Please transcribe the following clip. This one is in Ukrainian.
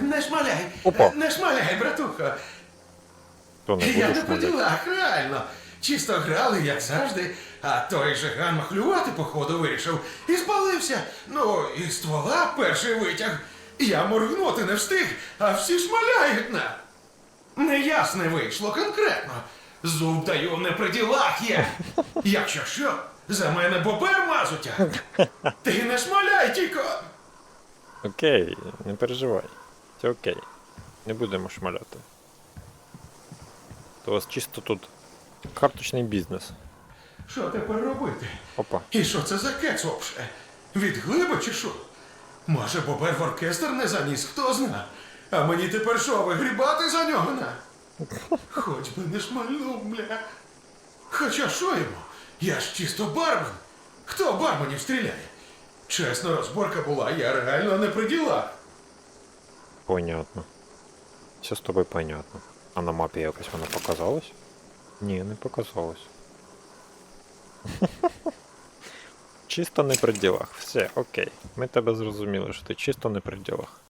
Не шмаляй, Опа. не шмаляй, братуха. То не Я не по ділах, реально. Чисто грали, як завжди, а той же ган махлювати, походу, вирішив і спалився. Ну, і ствола перший витяг. Я моргнути не встиг, а всі шмаляють на. Неясне вийшло конкретно. Зуб даю не при ділах є. Якщо що, за мене бобер мазутя. Ти не шмаляй, тільки. Окей, не переживай. Все окей. Не будемо шмаляти. То у вас чисто тут карточний бізнес. Що тепер робити? Опа. І що це за кец вообще? Від глиби чи що? Може, бобер в оркестр не заніс, хто зна. А мені тепер що, вигрібати за нього на? Хоч би не шмальнув, бля. Хоча що йому? Я ж чисто бармен. Хто барменів стріляє? Чесно, розборка була, я реально не при ділах. Понятно. Все з тобою понятно. А на мапі якось воно показалось? Ні, не показалось. чисто не при ділах. Все, окей. Ми тебе зрозуміли, що ти чисто не при ділах.